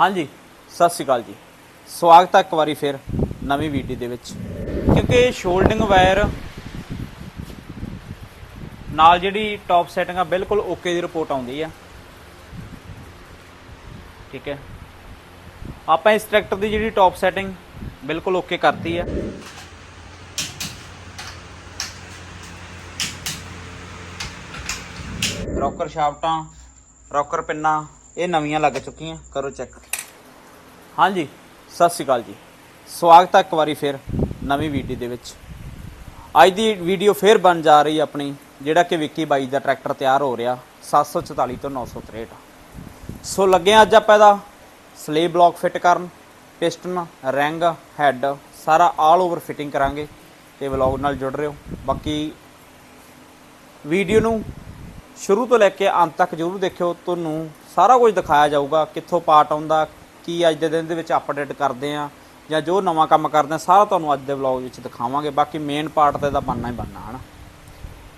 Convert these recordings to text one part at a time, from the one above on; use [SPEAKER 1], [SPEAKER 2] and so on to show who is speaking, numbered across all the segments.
[SPEAKER 1] ਹਾਂਜੀ, ਸਤਿ ਸ਼੍ਰੀ ਅਕਾਲ ਜੀ। ਸਵਾਗਤ ਹੈ ਇੱਕ ਵਾਰੀ ਫਿਰ ਨਵੀਂ ਵੀਡੀਓ ਦੇ ਵਿੱਚ। ਕਿਉਂਕਿ ਸ਼ੋਲਡਿੰਗ ਵਾਇਰ ਨਾਲ ਜਿਹੜੀ ਟੌਪ ਸੈਟਿੰਗ ਆ, ਬਿਲਕੁਲ ਓਕੇ ਦੀ ਰਿਪੋਰਟ ਆਉਂਦੀ ਆ। ਠੀਕ ਹੈ। ਆਪਾਂ ਇਸ ਟਰੈਕਟਰ ਦੀ ਜਿਹੜੀ ਟੌਪ ਸੈਟਿੰਗ ਬਿਲਕੁਲ ਓਕੇ ਕਰਤੀ ਆ। ਰੌਕਰ ਸ਼ਾਫਟਾਂ ਰੌਕਰ ਪਿੰਨਾਂ ਇਹ ਨਵੀਆਂ ਲੱਗ ਚੁੱਕੀਆਂ, ਕਰੋ ਚੈੱਕ ਹਾਂਜੀ, ਸਤਿ ਸ਼੍ਰੀ ਅਕਾਲ ਜੀ। ਸਵਾਗਤ ਹੈ ਇੱਕ ਵਾਰੀ ਫਿਰ ਨਵੀਂ ਵੀਡੀਓ ਦੇ ਵਿੱਚ। ਅੱਜ ਦੀ ਵੀਡੀਓ ਫੇਰ ਬਣ ਜਾ ਰਹੀ ਆਪਣੀ, ਜਿਹੜਾ ਕਿ ਵਿੱਕੀ ਬਾਈ ਦਾ ਟਰੈਕਟਰ ਤਿਆਰ ਹੋ ਰਿਹਾ 744 ਤੋਂ 963 ਸੋ ਲੱਗੇ ਹਾਂ ਅੱਜ ਆਪਾਂ ਇਹਦਾ ਸਲੇ ਬਲੌਕ ਫਿੱਟ ਕਰਨ ਪਿਸਟਨ ਰਿੰਗ ਹੈੱਡ ਸਾਰਾ ਆਲ ਓਵਰ ਫਿਟਿੰਗ ਕਰਾਂਗੇ ਤੇ ਵਲੌਗ ਨਾਲ ਜੁੜ ਰਹੇ ਹੋ। ਬਾਕੀ ਵੀਡੀਓ ਨੂੰ ਸ਼ੁਰੂ ਤੋਂ ਲੈ ਕੇ ਅੰਤ ਤੱਕ ਜਰੂਰ ਦੇਖਿਓ, ਤੁਹਾਨੂੰ ਸਾਰਾ ਕੁਝ ਦਿਖਾਇਆ ਜਾਊਗਾ, ਕਿੱਥੋਂ ਪਾਰਟ ਆਉਂਦਾ, ਕੀ ਅੱਜ ਦੇ ਦਿਨ ਦੇ ਵਿੱਚ ਅਪਡੇਟ ਕਰਦੇ ਆ, ਜਾਂ ਜੋ ਨਵਾਂ ਕੰਮ ਕਰਦੇ ਆ, ਸਾਰਾ ਤੁਹਾਨੂੰ ਅੱਜ ਦੇ ਵਲੌਗ ਵਿੱਚ ਦਿਖਾਵਾਂਗੇ। ਬਾਕੀ ਮੇਨ ਪਾਰਟ ਤੇ ਤਾਂ ਬਣਨਾ ਹੀ ਬਣਨਾ, ਹਨਾ?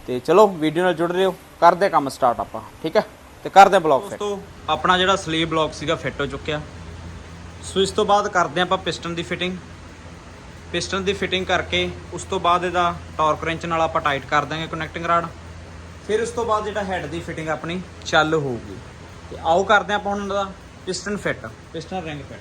[SPEAKER 1] ਤੇ ਚਲੋ ਵੀਡੀਓ ਨਾਲ ਜੁੜ ਰਹੋ ਕਰਦੇ ਕੰਮ ਸਟਾਰਟ ਆਪਾਂ, ਠੀਕ ਹੈ? ਤੇ ਕਰਦੇ ਬਲੌਗ ਦੋਸਤੋ, ਆਪਣਾ ਜਿਹੜਾ ਸਲੀਵ ਬਲੌਕ ਸੀਗਾ ਫਿੱਟ ਹੋ ਚੁੱਕਿਆ। ਸੋ ਇਸ ਤੋਂ ਬਾਅਦ ਕਰਦੇ ਆਪਾਂ ਪਿਸਟਨ ਦੀ ਫਿਟਿੰਗ ਪਿਸਟਨ ਦੀ ਫਿਟਿੰਗ ਕਰਕੇ, ਉਸ ਤੋਂ ਬਾਅਦ ਇਹਦਾ ਟਾਰਕ ਰਿੰਚ ਨਾਲ ਆਪਾਂ ਟਾਈਟ ਕਰ ਦਾਂਗੇ ਕਨੈਕਟਿੰਗ ਰਾਡ ਫਿਰ ਉਸ ਤੋਂ ਬਾਅਦ ਜਿਹੜਾ ਹੈਡ ਦੀ ਫਿਟਿੰਗ ਆਪਣੀ ਚੱਲ ਹੋਊਗੀ। ਤੇ ਆਓ ਕਰਦੇ ਆਪਾਂ ਉਹਨਾਂ ਦਾ piston fit piston ring fit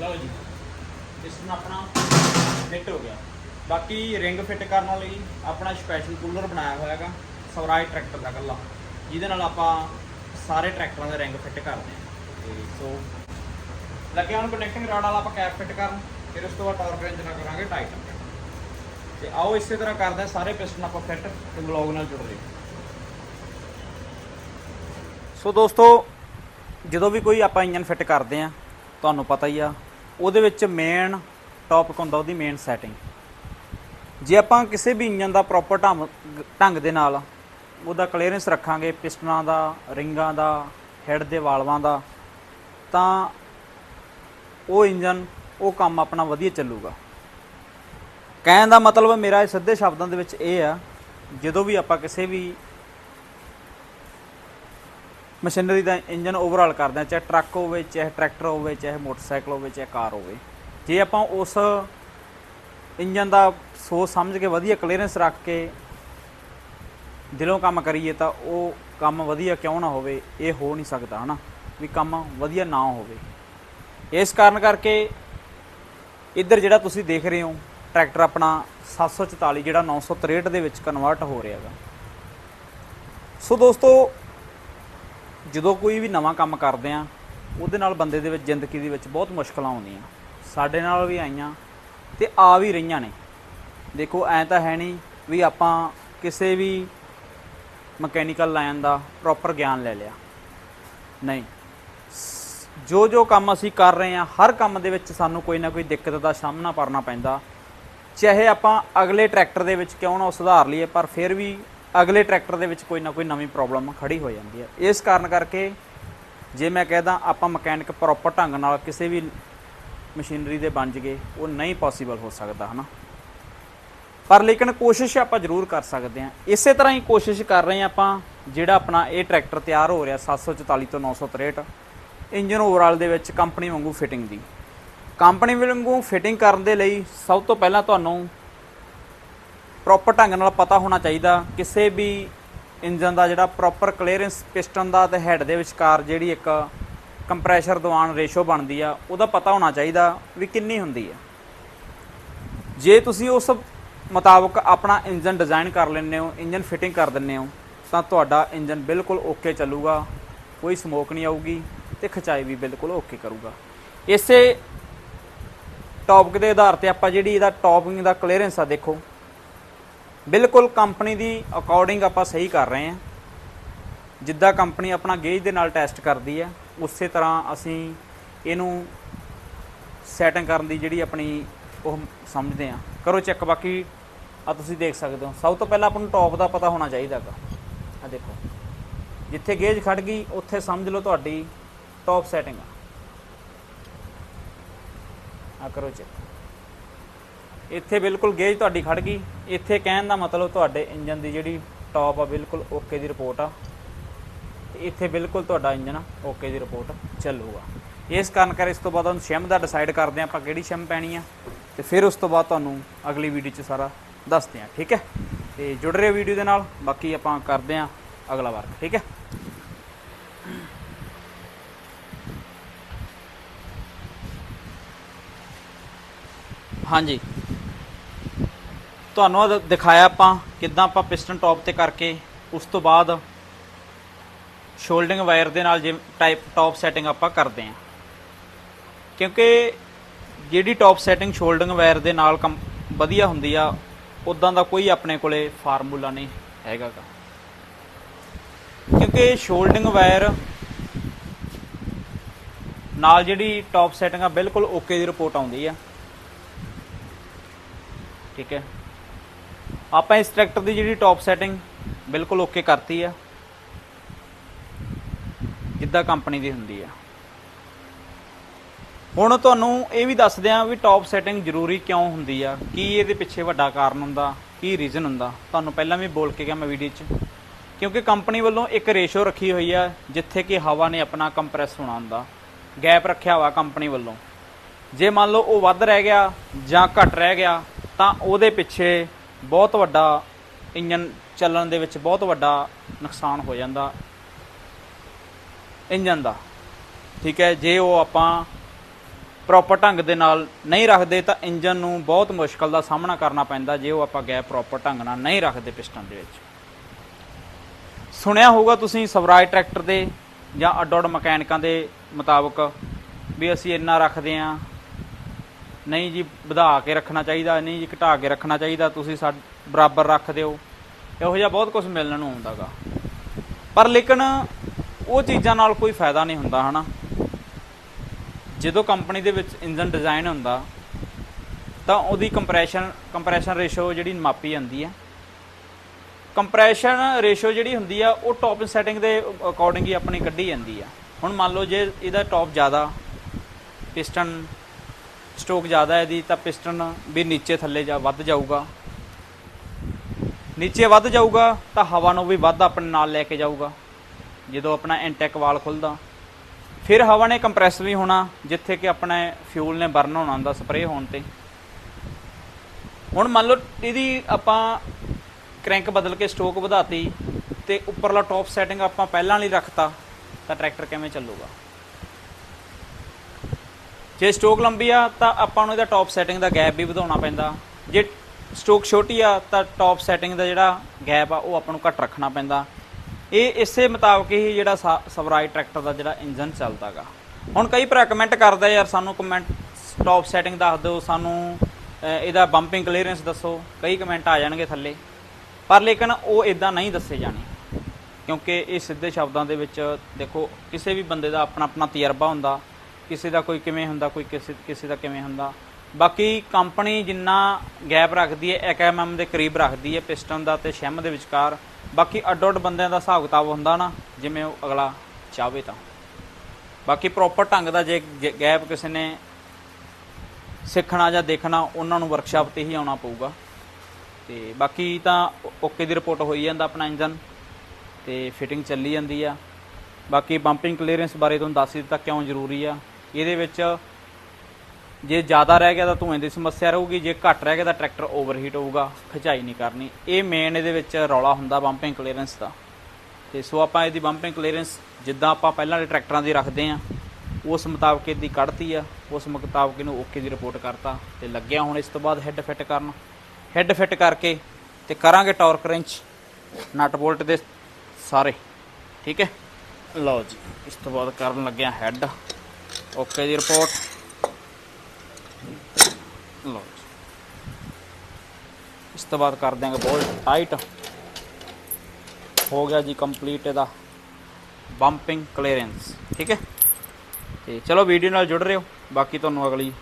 [SPEAKER 1] ਲਓ ਜੀ ਪਿਸਟਨ ਆਪਣਾ ਫਿੱਟ ਹੋ ਗਿਆ। ਬਾਕੀ ਰਿੰਗ ਫਿੱਟ ਕਰਨ ਲਈ ਆਪਣਾ ਸਪੈਸ਼ਲ ਕੂਲਰ ਬਣਾਇਆ ਹੋਇਆ ਹੈਗਾ, ਸਵਰਾਜ ਟਰੈਕਟਰ ਦਾ ਇਕੱਲਾ। ਜਿਹਦੇ ਨਾਲ ਆਪਾਂ ਸਾਰੇ ਟਰੈਕਟਰਾਂ ਦੇ ਰਿੰਗ ਫਿੱਟ ਕਰਦੇ ਹਾਂ। ਤੇ ਸੋ ਲੱਗਿਆ ਹੁਣ ਕਨੈਕਟਿੰਗ ਰਾਡ ਵਾਲਾ ਆਪਾਂ ਕੈਪ ਫਿੱਟ ਕਰਨ, ਫਿਰ ਉਸ ਤੋਂ ਬਾਅਦ ਟਾਰਕ ਰੇਂਜ ਨਾਲ ਕਰਾਂਗੇ ਟਾਈਟ ਤੇ ਆਓ ਇਸੇ ਤਰ੍ਹਾਂ ਕਰਦੇ ਹਾਂ, ਸਾਰੇ ਪਿਸਟਨ ਆਪਾਂ ਫਿੱਟ ਤੇ ਬਲੌਗ ਨਾਲ ਜੁੜਦੇ ਸੋ ਦੋਸਤੋ, ਜਦੋਂ ਵੀ ਕੋਈ ਆਪਾਂ ਇੰਜਨ ਫਿੱਟ ਕਰਦੇ ਆ ਤੁਹਾਨੂੰ ਪਤਾ ਹੀ ਆ, ਉਹਦੇ ਵਿੱਚ ਮੇਨ ਟੌਪਿਕ ਹੁੰਦਾ ਉਹਦੀ ਮੇਨ ਸੈਟਿੰਗ ਜੇ ਆਪਾਂ ਕਿਸੇ ਵੀ ਇੰਜਨ ਦਾ ਪ੍ਰੋਪਰ ਢੰਗ ਦੇ ਨਾਲ ਉਹਦਾ ਕਲੀਅਰੈਂਸ ਰੱਖਾਂਗੇ, ਪਿਸਟਨਾਂ ਦਾ, ਰਿੰਗਾਂ ਦਾ ਹੈਡ ਦੇ ਵਾਲਵਾਂ ਦਾ, ਤਾਂ ਉਹ ਇੰਜਨ ਉਹ ਕੰਮ ਆਪਣਾ ਵਧੀਆ ਚੱਲੂਗਾ। ਕਹਿਣ ਦਾ ਮਤਲਬ ਮੇਰਾ ਇਹ ਸਿੱਧੇ ਸ਼ਬਦਾਂ ਦੇ ਵਿੱਚ ਇਹ ਆ, ਜਦੋਂ ਵੀ ਆਪਾਂ ਕਿਸੇ ਵੀ ਮਸ਼ੀਨਰੀ ਦਾ ਇੰਜਨ ਓਵਰਆਲ ਕਰਦੇ ਆ ਚਾਹੇ ਟਰੱਕ ਹੋਵੇ, ਚਾਹੇ ਟਰੈਕਟਰ ਹੋਵੇ, ਚਾਹੇ ਮੋਟਰਸਾਈਕਲ ਹੋਵੇ, ਚਾਹੇ ਕਾਰ ਹੋਵੇ ਜੇ ਆਪਾਂ ਉਸ ਇੰਜਨ ਦਾ ਸੋਚ ਸਮਝ ਕੇ ਵਧੀਆ ਕਲੀਅਰੈਂਸ ਰੱਖ ਕੇ ਦਿਲੋਂ ਕੰਮ ਕਰੀਏ ਤਾਂ ਉਹ ਕੰਮ ਵਧੀਆ ਕਿਉਂ ਨਾ ਹੋਵੇ, ਇਹ ਹੋ ਨਹੀਂ ਸਕਦਾ, ਹਨਾ? ਵੀ ਕੰਮ ਵਧੀਆ ਨਾ ਹੋਵੇ। ਇਸ ਕਾਰਨ ਕਰਕੇ ਇੱਧਰ ਜਿਹੜਾ ਤੁਸੀਂ ਦੇਖ ਰਹੇ ਹੋ, ਟਰੈਕਟਰ ਆਪਣਾ 744 ਜਿਹੜਾ 963 ਦੇ ਵਿੱਚ ਕਨਵਰਟ ਹੋ ਰਿਹਾ ਹੈਗਾ। ਸੋ ਦੋਸਤੋ, ਜਦੋਂ ਕੋਈ ਵੀ ਨਵਾਂ ਕੰਮ ਕਰਦੇ ਆ, ਉਹਦੇ ਨਾਲ ਬੰਦੇ ਦੇ ਵਿੱਚ ਜ਼ਿੰਦਗੀ ਦੇ ਵਿੱਚ ਬਹੁਤ ਮੁਸ਼ਕਲਾਂ ਆਉਂਦੀਆਂ। ਸਾਡੇ ਨਾਲ ਵੀ ਆਈਆਂ ਤੇ ਆ ਵੀ ਰਹੀਆਂ ਨੇ। ਦੇਖੋ, ਐ ਤਾਂ ਹੈ ਨਹੀਂ ਵੀ ਆਪਾਂ ਕਿਸੇ ਵੀ ਮਕੈਨੀਕਲ ਲਾਈਨ ਦਾ ਪ੍ਰੋਪਰ ਗਿਆਨ ਲੈ ਲਿਆ। ਨਹੀਂ। ਜੋ ਜੋ ਕੰਮ ਅਸੀਂ ਕਰ ਰਹੇ ਹਾਂ, ਹਰ ਕੰਮ ਦੇ ਵਿੱਚ ਸਾਨੂੰ ਕੋਈ ਨਾ ਕੋਈ ਦਿੱਕਤ ਦਾ ਸਾਹਮਣਾ ਕਰਨਾ ਪੈਂਦਾ। ਚਾਹੇ ਆਪਾਂ ਅਗਲੇ ਟਰੈਕਟਰ ਦੇ ਵਿੱਚ ਕਿਉਂ ਨਾ ਸੁਧਾਰ ਲਈਏ, ਪਰ ਫਿਰ ਵੀ ਅਗਲੇ ਟਰੈਕਟਰ ਦੇ ਵਿੱਚ ਕੋਈ ਨਾ ਕੋਈ ਨਵੀਂ ਪ੍ਰੋਬਲਮ ਖੜੀ ਹੋ ਜਾਂਦੀ ਹੈ। ਇਸ ਕਾਰਨ ਕਰਕੇ ਜੇ ਮੈਂ ਕਹਿਦਾ ਆਪਾਂ ਮਕੈਨਿਕ ਪ੍ਰੋਪਰ ਢੰਗ ਨਾਲ ਕਿਸੇ ਵੀ ਮਸ਼ੀਨਰੀ ਦੇ ਬਣ ਜਗੇ, ਉਹ ਨਹੀਂ ਪੋਸੀਬਲ ਹੋ ਸਕਦਾ, ਹਨਾ? ਪਰ ਲੇਕਿਨ ਕੋਸ਼ਿਸ਼ ਆਪਾਂ ਜ਼ਰੂਰ ਕਰ ਸਕਦੇ ਹਾਂ। ਇਸੇ ਤਰ੍ਹਾਂ ਹੀ ਕੋਸ਼ਿਸ਼ ਕਰ ਰਹੇ ਹਾਂ ਆਪਾਂ, ਜਿਹੜਾ ਆਪਣਾ ਇਹ ਟਰੈਕਟਰ ਤਿਆਰ ਹੋ ਰਿਹਾ 744 ਤੋਂ 963 ਇੰਜਨ ਓਵਰਆਲ ਦੇ ਵਿੱਚ ਕੰਪਨੀ ਵਾਂਗੂ ਫਿਟਿੰਗ ਦੀ। ਕੰਪਨੀ ਵਾਂਗੂ ਫਿਟਿੰਗ ਕਰਨ ਦੇ ਲਈ ਸਭ ਤੋਂ ਪਹਿਲਾਂ ਤੁਹਾਨੂੰ ਪ੍ਰੋਪਰ ਢੰਗ ਨਾਲ ਪਤਾ ਹੋਣਾ ਚਾਹੀਦਾ, ਕਿਸੇ ਵੀ ਇੰਜਨ ਦਾ ਜਿਹੜਾ ਪ੍ਰੋਪਰ ਕਲੀਅਰੈਂਸ ਪਿਸਟਨ ਦਾ ਤੇ ਹੈਡ ਦੇ ਵਿਚਕਾਰ ਜਿਹੜੀ ਇੱਕ ਕੰਪਰੈਸ਼ਰ ਦਵਾਨ ਰੇਸ਼ੋ ਬਣਦੀ ਆ, ਉਹਦਾ ਪਤਾ ਹੋਣਾ ਚਾਹੀਦਾ ਵੀ ਕਿੰਨੀ ਹੁੰਦੀ ਆ। ਜੇ ਤੁਸੀਂ ਉਸ ਮੁਤਾਬਕ ਆਪਣਾ ਇੰਜਨ ਡਿਜ਼ਾਈਨ ਕਰ ਲੈਂਦੇ ਹੋ ਇੰਜਨ ਫਿਟਿੰਗ ਕਰ ਦਿੰਦੇ ਹੋ, ਤਾਂ ਤੁਹਾਡਾ ਇੰਜਨ ਬਿਲਕੁਲ ਓਕੇ ਚੱਲੂਗਾ, ਕੋਈ ਸਮੋਕ ਨਹੀਂ ਆਊਗੀ ਤੇ ਖਚਾਈ ਵੀ ਬਿਲਕੁਲ ਓਕੇ ਕਰੂਗਾ। ਇਸੇ ਟੌਪਿਕ ਦੇ ਆਧਾਰ ਤੇ ਆਪਾਂ ਜਿਹੜੀ ਇਹਦਾ ਟੌਪਿੰਗ ਦਾ ਕਲੀਅਰੈਂਸ ਆ, ਦੇਖੋ। ਬਿਲਕੁਲ ਕੰਪਨੀ ਦੀ ਅਕੋਰਡਿੰਗ ਆਪਾਂ ਸਹੀ ਕਰ ਰਹੇ ਹਾਂ। ਜਿੱਦਾਂ ਕੰਪਨੀ ਆਪਣਾ ਗੇਜ ਦੇ ਨਾਲ ਟੈਸਟ ਕਰਦੀ ਹੈ ਉਸੇ ਤਰ੍ਹਾਂ ਅਸੀਂ ਇਹਨੂੰ ਸੈਟਿੰਗ ਕਰਨ ਦੀ ਜਿਹੜੀ ਆਪਣੀ ਉਹ ਸਮਝਦੇ ਆ ਕਰੋ ਚੈੱਕ ਬਾਕੀ ਆ ਤੁਸੀਂ ਦੇਖ ਸਕਦੇ ਹੋ। ਸਭ ਤੋਂ ਪਹਿਲਾਂ ਆਪਾਂ ਨੂੰ ਟੌਪ ਦਾ ਪਤਾ ਹੋਣਾ ਚਾਹੀਦਾ ਚਾਹੀਦਾਗਾ ਆ ਦੇਖੋ। ਜਿੱਥੇ ਗੇਜ ਖੜ ਗਈ, ਉੱਥੇ ਸਮਝ ਲਓ ਤੁਹਾਡੀ ਟੌਪ ਸੈਟਿੰਗ ਆ। ਆ ਕਰੋ ਚੈੱਕ ਇੱਥੇ ਬਿਲਕੁਲ ਗੇਜ ਤੁਹਾਡੀ ਖੜ ਗਈ। ਇੱਥੇ ਕਹਿਣ ਦਾ ਮਤਲਬ ਤੁਹਾਡੇ ਇੰਜਨ ਦੀ ਜਿਹੜੀ ਟੌਪ ਆ, ਬਿਲਕੁਲ ਓਕੇ ਦੀ ਰਿਪੋਰਟ ਆ। ਇੱਥੇ ਬਿਲਕੁਲ ਤੁਹਾਡਾ ਇੰਜਨ ਓਕੇ ਦੀ ਰਿਪੋਰਟ ਚੱਲੂਗਾ। ਇਸ ਕਾਰਨ ਕਰ ਇਸ ਤੋਂ ਬਾਅਦ ਉਹਨੂੰ ਸ਼ਿਮ ਦਾ ਡਿਸਾਈਡ ਕਰਦੇ ਹਾਂ ਆਪਾਂ ਕਿਹੜੀ ਸ਼ਿਮ ਪੈਣੀ ਆ ਤੇ ਫਿਰ ਉਸ ਤੋਂ ਬਾਅਦ ਤੁਹਾਨੂੰ ਅਗਲੀ ਵੀਡੀਓ 'ਚ ਸਾਰਾ ਦੱਸਦੇ ਹਾਂ, ਠੀਕ ਹੈ? ਤੇ ਜੁੜ ਰਹੇ ਵੀਡੀਓ ਦੇ ਨਾਲ, ਬਾਕੀ ਆਪਾਂ ਕਰਦੇ ਹਾਂ ਅਗਲਾ ਵਰਕ ਠੀਕ ਹੈ? ਹਾਂਜੀ। ਤੁਹਾਨੂੰ ਦਿਖਾਇਆ ਆਪਾਂ ਕਿੱਦਾਂ ਆਪਾਂ ਪਿਸਟਨ ਟੌਪ ਤੇ ਕਰਕੇ ਉਸ ਤੋਂ ਬਾਅਦ ਸ਼ੋਲਡਿੰਗ ਵਾਇਰ ਦੇ ਨਾਲ ਜਿਵੇਂ ਟਾਈਪ ਟੌਪ ਸੈਟਿੰਗ ਆਪਾਂ ਕਰਦੇ ਹਾਂ। ਕਿਉਂਕਿ ਜਿਹੜੀ ਟੌਪ ਸੈਟਿੰਗ ਸ਼ੋਲਡਿੰਗ ਵਾਇਰ ਦੇ ਨਾਲ ਕੰਮ ਵਧੀਆ ਹੁੰਦੀ ਆ ਉਦਾਂ ਦਾ ਕੋਈ ਆਪਣੇ ਕੋਲੇ ਫਾਰਮੂਲਾ ਨਹੀਂ ਹੈਗਾ ਗਾ ਕਿਉਂਕਿ ਸ਼ੋਲਡਿੰਗ ਵਾਇਰ ਨਾਲ ਜਿਹੜੀ ਟੌਪ ਸੈਟਿੰਗ ਆ, ਬਿਲਕੁਲ ਓਕੇ ਦੀ ਰਿਪੋਰਟ ਆਉਂਦੀ ਆ। ਠੀਕ ਹੈ? ਆਪਾਂ ਇਸ ਟਰੈਕਟਰ ਦੀ ਜਿਹੜੀ ਟੌਪ ਸੈਟਿੰਗ ਬਿਲਕੁਲ ਓਕੇ ਕਰਤੀ ਆ। ਜਿੱਦਾਂ ਕੰਪਨੀ ਦੀ ਹੁੰਦੀ ਆ। ਹੁਣ ਤੁਹਾਨੂੰ ਇਹ ਵੀ ਦੱਸਦੇ ਆ ਵੀ ਟੌਪ ਸੈਟਿੰਗ ਜ਼ਰੂਰੀ ਕਿਉਂ ਹੁੰਦੀ ਆ? ਕੀ ਇਹਦੇ ਪਿੱਛੇ ਵੱਡਾ ਕਾਰਨ ਹੁੰਦਾ? ਕੀ ਰੀਜ਼ਨ ਹੁੰਦਾ? ਤੁਹਾਨੂੰ ਪਹਿਲਾਂ ਵੀ ਬੋਲ ਕੇ ਗਿਆ ਮੈਂ ਵੀਡੀਓ 'ਚ। ਕਿਉਂਕਿ ਕੰਪਨੀ ਵੱਲੋਂ ਇੱਕ ਰੇਸ਼ੋ ਰੱਖੀ ਹੋਈ ਆ, ਜਿੱਥੇ ਕਿ ਹਵਾ ਨੇ ਆਪਣਾ ਕੰਪਰੈਸ ਹੋਣਾ ਹੁੰਦਾ। ਗੈਪ ਰੱਖਿਆ ਹੋਇਆ ਕੰਪਨੀ ਵੱਲੋਂ। ਜੇ ਮੰਨ ਲਓ ਉਹ ਵੱਧ ਰਹਿ ਗਿਆ ਜਾਂ ਘਟ ਰਹਿ ਗਿਆ, ਤਾਂ ਉਹਦੇ ਪਿੱਛੇ ਬਹੁਤ ਵੱਡਾ ਇੰਜਨ ਚੱਲਣ ਦੇ ਵਿੱਚ ਬਹੁਤ ਵੱਡਾ ਨੁਕਸਾਨ ਹੋ ਜਾਂਦਾ। ਇੰਜਨ ਦਾ। ਠੀਕ ਹੈ, ਜੇ ਉਹ ਆਪਾਂ ਪ੍ਰੋਪਰ ਢੰਗ ਦੇ ਨਾਲ ਨਹੀਂ ਰੱਖਦੇ ਤਾਂ ਇੰਜਨ ਨੂੰ ਬਹੁਤ ਮੁਸ਼ਕਲ ਦਾ ਸਾਹਮਣਾ ਕਰਨਾ ਪੈਂਦਾ, ਜੇ ਉਹ ਆਪਾਂ ਗੈਪ ਪ੍ਰੋਪਰ ਢੰਗ ਨਾਲ ਨਹੀਂ ਰੱਖਦੇ ਪਿਸਟਨ ਦੇ ਵਿੱਚ। ਸੁਣਿਆ ਹੋਊਗਾ ਤੁਸੀਂ ਸਵਰਾਜ ਟਰੈਕਟਰ ਦੇ ਜਾਂ ਅੱਡ-ਅੱਡ ਮਕੈਨਿਕਾਂ ਦੇ ਮੁਤਾਬਕ ਵੀ ਅਸੀਂ ਇੰਨਾ ਰੱਖਦੇ ਆਂ ਨਹੀਂ ਜੀ, ਵਧਾ ਕੇ ਰੱਖਣਾ ਚਾਹੀਦਾ, ਨਹੀਂ ਜੀ, ਘਟਾ ਕੇ ਰੱਖਣਾ ਚਾਹੀਦਾ, ਤੁਸੀਂ ਸਾ, ਬਰਾਬਰ ਰੱਖ ਦਿਓ ਇਹੋ ਜਿਹਾ ਬਹੁਤ ਕੁਝ ਮਿਲਣ ਨੂੰ ਆਉਂਦਾਗਾ ਪਰ ਲੇਕਿਨ ਉਹ ਚੀਜ਼ਾਂ ਨਾਲ ਕੋਈ ਫਾਇਦਾ ਨਹੀਂ ਹੁੰਦਾ, ਹਨਾ? ਜਦੋਂ ਕੰਪਨੀ ਦੇ ਵਿੱਚ ਇੰਜਨ ਡਿਜ਼ਾਈਨ ਹੁੰਦਾ, ਤਾਂ ਉਹਦੀ ਕੰਪਰੈਸ਼ਨ ਕੰਪਰੈਸ਼ਨ ਰੇਸ਼ੋ ਜਿਹੜੀ ਮਾਪੀ ਜਾਂਦੀ ਹੈ। ਕੰਪਰੈਸ਼ਨ ਰੇਸ਼ੋ ਜਿਹੜੀ ਹੁੰਦੀ ਆ, ਉਹ ਟੌਪ ਸੈਟਿੰਗ ਦੇ ਅਕੋਰਡਿੰਗ ਹੀ ਆਪਣੀ ਕੱਢੀ ਜਾਂਦੀ ਆ। ਹੁਣ ਮੰਨ ਲਓ ਜੇ ਇਹਦਾ ਟੌਪ ਜ਼ਿਆਦਾ ਪਿਸਟਨ ਸਟੋਕ ਜ਼ਿਆਦਾ ਹੈ ਇਹਦੀ, ਤਾਂ ਪਿਸਟਨ ਵੀ ਨੀਚੇ ਥੱਲੇ ਜਾ ਵੱਧ ਜਾਊਗਾ। ਨੀਚੇ ਵੱਧ ਜਾਊਗਾ, ਤਾਂ ਹਵਾ ਨੂੰ ਵੀ ਵੱਧ ਆਪਣੇ ਨਾਲ ਲੈ ਕੇ ਜਾਊਗਾ। ਜਦੋਂ ਆਪਣਾ ਇਨਟੈਕ ਵਾਲ ਖੁੱਲਦਾ। ਫਿਰ ਹਵਾ ਨੇ ਕੰਪਰੈਸ ਵੀ ਹੋਣਾ, ਜਿੱਥੇ ਕਿ ਆਪਣਾ ਫਿਊਲ ਨੇ ਬਰਨ ਹੋਣਾ ਹੁੰਦਾ ਸਪਰੇਅ ਹੋਣ ਤੇ। ਹੁਣ ਮੰਨ ਲਓ ਇਹਦੀ ਆਪਾਂ ਕ੍ਰੈਂਕ ਬਦਲ ਕੇ ਸਟੋਕ ਵਧਾਤੀ ਤੇ ਉੱਪਰਲਾ ਟੌਪ ਸੈਟਿੰਗ ਆਪਾਂ ਪਹਿਲਾਂ ਲਈ ਰੱਖਤਾ, ਤਾਂ ਟਰੈਕਟਰ ਕਿਵੇਂ ਚੱਲੂਗਾ? ਜੇ ਸਟ੍ਰੋਕ ਲੰਬੀ ਆ, ਤਾਂ ਆਪਾਂ ਨੂੰ ਇਹਦਾ ਟੌਪ ਸੈਟਿੰਗ ਦਾ ਗੈਪ ਵੀ ਵਧਾਉਣਾ ਪੈਂਦਾ। ਜੇ ਸਟੋਕ ਛੋਟੀ ਆ, ਤਾਂ ਟੌਪ ਸੈਟਿੰਗ ਦਾ ਜਿਹੜਾ ਗੈਪ ਆ, ਉਹ ਆਪਾਂ ਨੂੰ ਘੱਟ ਰੱਖਣਾ ਪੈਂਦਾ। ਇਹ ਇਸੇ ਮੁਤਾਬਕ ਹੀ ਜਿਹੜਾ ਸਾ- ਸਵਰਾਜ ਟਰੈਕਟਰ ਦਾ ਜਿਹੜਾ ਇੰਜਨ ਚੱਲਦਾਗਾ। ਹੁਣ ਕਈ ਭਰਾ ਕਮੈਂਟ ਕਰਦਾ ਯਾਰ ਸਾਨੂੰ ਕਮੈਂਟ ਟੌਪ ਸੈਟਿੰਗ ਦੱਸ ਦਿਓ, ਸਾਨੂੰ ਇਹਦਾ ਬੰਪਿੰਗ ਕਲੀਅਰੈਂਸ ਦੱਸੋ। ਕਈ ਕਮੈਂਟ ਆ ਜਾਣਗੇ ਥੱਲੇ। ਪਰ ਲੇਕਿਨ ਉਹ ਇਦਾਂ ਨਹੀਂ ਦੱਸੇ ਜਾਣੇ। ਕਿਉਂਕਿ ਇਹ ਸਿੱਧੇ ਸ਼ਬਦਾਂ ਦੇ ਵਿੱਚ ਦੇਖੋ, ਕਿਸੇ ਵੀ ਬੰਦੇ ਦਾ ਆਪਣਾ ਆਪਣਾ ਤਜਰਬਾ ਹੁੰਦਾ। ਕਿਸੇ ਦਾ ਕੋਈ ਕਿਵੇਂ ਹੁੰਦਾ, ਕੋਈ ਕਿਸੇ ਕਿਸੇ ਦਾ ਕਿਵੇਂ ਹੁੰਦਾ। ਬਾਕੀ ਕੰਪਨੀ ਜਿੰਨਾ ਗੈਪ ਰੱਖਦੀ ਹੈ 1 mm ਦੇ ਕਰੀਬ ਰੱਖਦੀ ਹੈ ਪਿਸਟਨ ਦਾ ਤੇ ਸ਼ੈਮ ਦੇ ਵਿਚਕਾਰ। ਬਾਕੀ ਅੱਡੋ ਅੱਡ ਬੰਦਿਆਂ ਦਾ ਹਿਸਾਬ ਕਿਤਾਬ ਹੁੰਦਾ ਨਾ, ਜਿਵੇਂ ਉਹ ਅਗਲਾ ਚਾਹਵੇ ਤਾਂ। ਬਾਕੀ ਪ੍ਰੋਪਰ ਢੰਗ ਦਾ ਜੇ ਗ- ਗੈਪ ਕਿਸੇ ਨੇ ਸਿੱਖਣਾ ਜਾਂ ਦੇਖਣਾ, ਉਹਨਾਂ ਨੂੰ ਵਰਕਸ਼ਾਪ ਤੇ ਹੀ ਆਉਣਾ ਪਊਗਾ। ਤੇ ਬਾਕੀ ਤਾਂ ਓਕੇ ਦੀ ਰਿਪੋਰਟ ਹੋਈ ਜਾਂਦਾ ਆਪਣਾ ਇੰਜਨ, ਤੇ ਫਿਟਿੰਗ ਚੱਲੀ ਜਾਂਦੀ ਆ। ਬਾਕੀ ਬੰਪਿੰਗ ਕਲੀਅਰੈਂਸ ਬਾਰੇ ਤੁਹਾਨੂੰ ਦੱਸ ਹੀ ਦਿੱਤਾ ਕਿਉਂ ਜ਼ਰੂਰੀ ਆ। ਇਹਦੇ ਵਿੱਚ ਜੇ ਜ਼ਿਆਦਾ ਰਹਿ ਗਿਆ ਤਾਂ ਧੂਏ ਦੀ ਸਮੱਸਿਆ ਰਹੂਗੀ, ਜੇ ਘੱਟ ਰਹਿ ਗਿਆ ਤਾਂ ਟਰੈਕਟਰ ਓਵਰਹੀਟ ਹੋਊਗਾ, ਖਿਚਾਈ ਨਹੀਂ ਕਰਨੀ। ਇਹ ਮੇਨ ਇਹਦੇ ਵਿੱਚ ਰੌਲਾ ਹੁੰਦਾ ਬੰਪਿੰਗ ਕਲੀਅਰੈਂਸ ਦਾ। ਤੇ ਸੋ ਆਪਾਂ ਇਹਦੀ ਬੰਪਿੰਗ ਕਲੀਅਰੈਂਸ ਜਿੱਦਾਂ ਆਪਾਂ ਪਹਿਲਾਂ ਦੇ ਟਰੈਕਟਰਾਂ ਦੀ ਰੱਖਦੇ ਆ ਉਸ ਮੁਤਾਬਕ ਇਹਦੀ ਕੱਢਤੀ ਆ, ਉਸ ਮੁਤਾਬਕ ਇਹਨੂੰ ਓਕੇ ਦੀ ਰਿਪੋਰਟ ਕਰਤਾ ਤੇ ਲੱਗਿਆ ਹੁਣ ਇਸ ਤੋਂ ਬਾਅਦ ਹੈੱਡ ਫਿੱਟ ਕਰਨ। ਹੈੱਡ ਫਿੱਟ ਕਰਕੇ ਤੇ ਕਰਾਂਗੇ ਟਾਰਕ ਰਿੰਚ ਨਟ ਬੋਲਟ ਦੇ ਸਾਰੇ। ਠੀਕ ਹੈ? ਲਓ ਜੀ, ਇਸ ਤੋਂ ਬਾਅਦ ਕਰਨ ਲੱਗਿਆ ਹੈੱਡ ਓਕੇ ਦੀ ਰਿਪੋਰਟ ਲਓ ਇਸ ਤੋਂ ਬਾਅਦ ਕਰ ਦਿਆਂਗੇ ਬੋਲਟ ਟਾਈਟ। ਹੋ ਗਿਆ ਜੀ ਕੰਪਲੀਟ ਇਹਦਾ ਬੰਪਿੰਗ ਕਲੀਅਰੈਂਸ, ਠੀਕ ਹੈ? ਤੇ ਚਲੋ ਵੀਡੀਓ ਨਾਲ ਜੁੜ ਰਹੇ ਹੋ। ਬਾਕੀ ਤੁਹਾਨੂੰ ਅਗਲੀ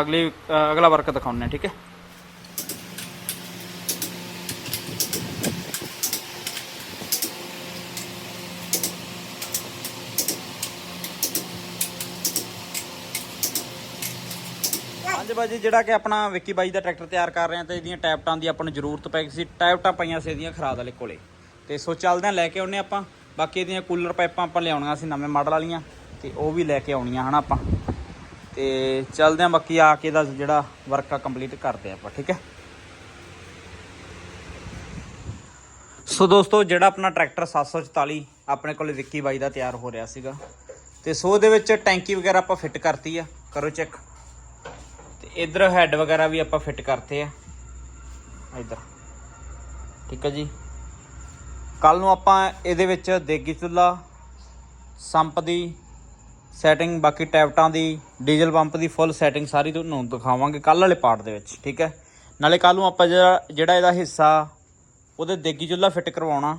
[SPEAKER 1] ਅਗਲੀ, ਅਗਲਾ ਵਰਕ ਦਿਖਾਉਂਦੇ ਹਾਂ, ਠੀਕ ਹੈ? ਹਾਂਜੀ ਬਾਜੀ ਜਿਹੜਾ ਕਿ ਆਪਣਾ ਵਿੱਕੀ ਬਾਈ ਦਾ ਟਰੈਕਟਰ ਤਿਆਰ ਕਰ ਰਹੇ ਆ ਤੇ ਇਹਦੀਆਂ ਟੈਪਟਾਂ ਦੀ ਆਪਾਂ ਨੂੰ ਜ਼ਰੂਰਤ ਪੈ ਗਈ ਸੀ। ਟੈਪਟਾਂ ਪਈਆਂ ਸੀ ਇਹਦੀਆਂ ਖਰਾਦ ਵਾਲੇ ਕੋਲੇ। ਤੇ ਸੋ ਚੱਲਦੇ ਆ ਲੈ ਕੇ ਆਉਨੇ ਆਪਾਂ। ਬਾਕੀ ਇਹਦੀਆਂ ਕੂਲਰ ਪਾਈਪਾਂ ਆਪਾਂ ਲਿਆਉਣੀਆਂ ਸੀ ਨਵੇਂ ਮਾਡਲ ਵਾਲੀਆਂ ਤੇ ਉਹ ਵੀ ਲੈ ਕੇ ਆਉਣੀਆਂ ਹਨਾ ਆਪਾਂ। ਤੇ ਚੱਲਦੇ ਆ ਬਾਕੀ ਆ ਕੇ ਇਹਦਾ ਜਿਹੜਾ ਵਰਕ ਆ ਕੰਪਲੀਟ ਕਰਦੇ ਆ ਆਪਾਂ, ਠੀਕ ਹੈ? ਸੋ ਦੋਸਤੋ, ਜਿਹੜਾ ਆਪਣਾ ਟਰੈਕਟਰ 744 ਆਪਣੇ ਕੋਲੇ ਵਿੱਕੀ ਬਾਈ ਦਾ ਤਿਆਰ ਹੋ ਰਿਹਾ ਸੀਗਾ। ਤੇ ਸੋ ਉਹਦੇ ਵਿੱਚ ਟੈਂਕੀ ਵਗੈਰਾ ਆਪਾਂ ਫਿੱਟ ਕਰਤੀ ਆ। ਕਰੋ ਚੈੱਕ ਇਧਰ ਹੈੱਡ ਵਗੈਰਾ ਵੀ ਆਪਾਂ ਫਿੱਟ ਕਰਤੇ ਆ। ਇਧਰ। ਠੀਕ ਹੈ ਜੀ। ਕੱਲ ਨੂੰ ਆਪਾਂ ਇਹਦੇ ਵਿੱਚ ਦੇਗੀ ਚੁੱਲਾ ਸੰਪ ਦੀ ਸੈਟਿੰਗ ਬਾਕੀ ਟੈਪਟਾਂ ਦੀ ਡੀਜ਼ਲ ਪੰਪ ਦੀ ਫੁੱਲ ਸੈਟਿੰਗ ਸਾਰੀ ਤੁਹਾਨੂੰ ਦਿਖਾਵਾਂਗੇ ਕੱਲ ਵਾਲੇ ਪਾਰਟ ਦੇ ਵਿੱਚ। ਠੀਕ ਹੈ। ਨਾਲੇ ਕੱਲ ਨੂੰ ਆਪਾਂ ਜਿਹੜਾ ਜਿਹੜਾ ਇਹਦਾ ਹਿੱਸਾ, ਉਹਦੇ ਦੇਗੀ ਚੁੱਲਾ ਫਿੱਟ ਕਰਵਾਉਣਾ।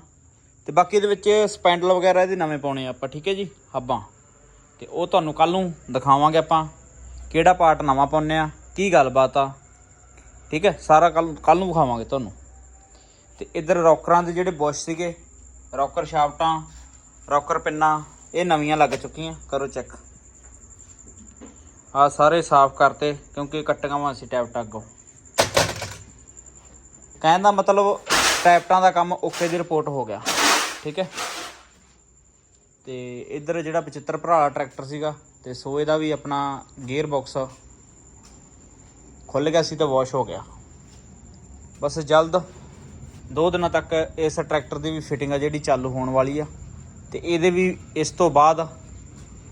[SPEAKER 1] ਤੇ ਬਾਕੀ ਇਹਦੇ ਵਿੱਚ ਸਪੈਂਡਲ ਵਗੈਰਾ ਇਹਦੇ ਨਵੇਂ ਪਾਉਣੇ ਆ ਆਪਾਂ। ਠੀਕ ਹੈ ਜੀ, ਹੱਬਾਂ। ਤੇ ਉਹ ਤੁਹਾਨੂੰ ਕੱਲ ਨੂੰ ਦਿਖਾਵਾਂਗੇ ਆਪਾਂ ਕਿਹੜਾ ਪਾਰਟ ਨਵਾਂ ਪਾਉਨੇ ਆ। ਕੀ ਗੱਲਬਾਤ ਆ? ਠੀਕ ਹੈ, ਸਾਰਾ ਕੱਲ ਕੱਲ ਨੂੰ ਵਿਖਾਵਾਂਗੇ ਤੁਹਾਨੂੰ। ਤੇ ਇਧਰ ਰੌਕਰਾਂ ਦੇ ਜਿਹੜੇ ਬੁਸ਼ ਸੀਗੇ, ਰੌਕਰ ਸ਼ਾਫਟਾਂ, ਰੌਕਰ ਪਿੰਨਾਂ, ਇਹ ਨਵੀਆਂ ਲੱਗ ਚੁੱਕੀਆਂ, ਕਰੋ ਚੈੱਕ। ਆ ਸਾਰੇ ਸਾਫ਼ ਕਰਤੇ, ਕਿਉਂਕਿ ਕੱਟੀਆਂ ਵਾਂ ਸੀ ਟੈਪਟਾਂ ਅੱਗੋਂ। ਕਹਿਣ ਦਾ ਮਤਲਬ ਟੈਪਟਾਂ ਦਾ ਕੰਮ ਓਕੇ ਦੀ ਰਿਪੋਰਟ ਹੋ ਗਿਆ। ਠੀਕ ਹੈ? ਤੇ ਇਧਰ ਜਿਹੜਾ 75 ਭਰਾ ਟਰੈਕਟਰ ਸੀਗਾ, ਤੇ ਸੋਏ ਦਾ ਵੀ ਆਪਣਾ ਗੇਅਰ ਬਾਕਸ ਖੁੱਲ ਗਿਆ ਸੀ ਤਾਂ ਵਾਸ਼ ਹੋ ਗਿਆ। ਬਸ ਜਲਦ ਦੋ ਦਿਨਾਂ ਤੱਕ ਇਸ ਟਰੈਕਟਰ ਦੀ ਵੀ ਫਿਟਿੰਗ ਆ ਜਿਹੜੀ ਚਾਲੂ ਹੋਣ ਵਾਲੀ ਆ। ਤੇ ਇਹਦੇ ਵੀ ਇਸ ਤੋਂ ਬਾਅਦ,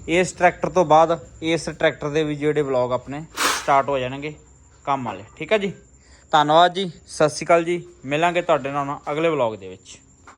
[SPEAKER 1] ਇਸ ਟਰੈਕਟਰ ਤੋਂ ਬਾਅਦ ਇਸ ਟਰੈਕਟਰ ਦੇ ਵੀ ਜਿਹੜੇ ਵਲੌਗ ਆਪਣੇ ਸਟਾਰਟ ਹੋ ਜਾਣਗੇ ਕੰਮ ਵਾਲੇ। ਠੀਕ ਆ ਜੀ? ਧੰਨਵਾਦ ਜੀ, ਸਤਿ ਸ਼੍ਰੀ ਅਕਾਲ ਜੀ। ਮਿਲਾਂਗੇ ਤੁਹਾਡੇ ਨਾਲ ਅਗਲੇ ਵਲੌਗ ਦੇ ਵਿੱਚ।